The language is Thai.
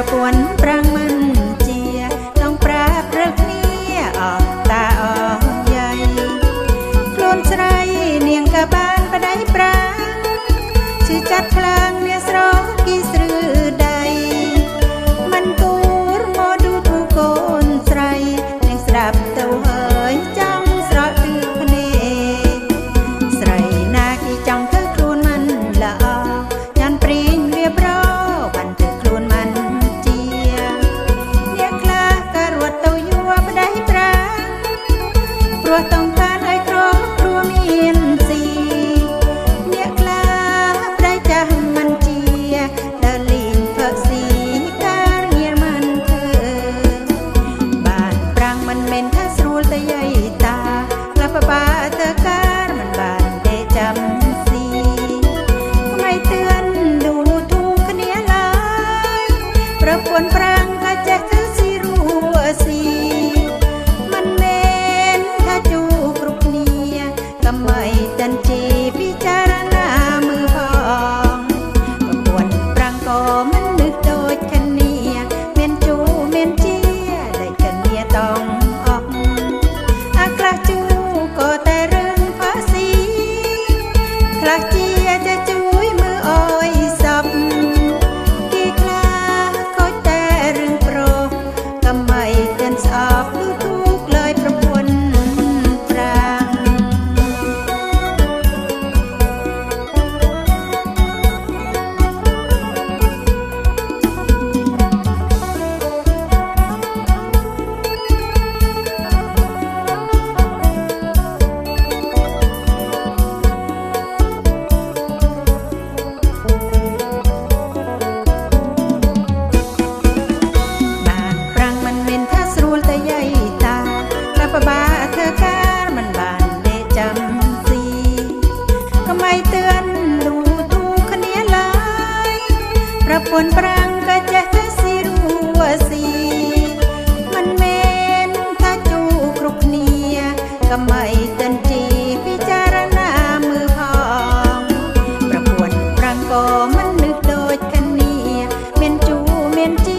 ประปวนปรัง เตือนดูทุกเนียลายประปวนปรางก็จะคือสิรัวสีมันเมนถ้าจูกรุกเนียก็ไม่จันจีพิจารณามือพองประปวนปรางก็มันนึกโดยคเนียเมนจูเมนเจียได้กัเนียต้องออกอากระจูก็แต่เรื่องภาษีคลาจีจะจู ฝนปรางก็จะสิรัวสี มันเมนถ้าจูครุกเนียก็ไม่ตันจีพิจารณามือพอง ประปวนปรางก็มันนึกโดดกันเนียเมนจูเมนจี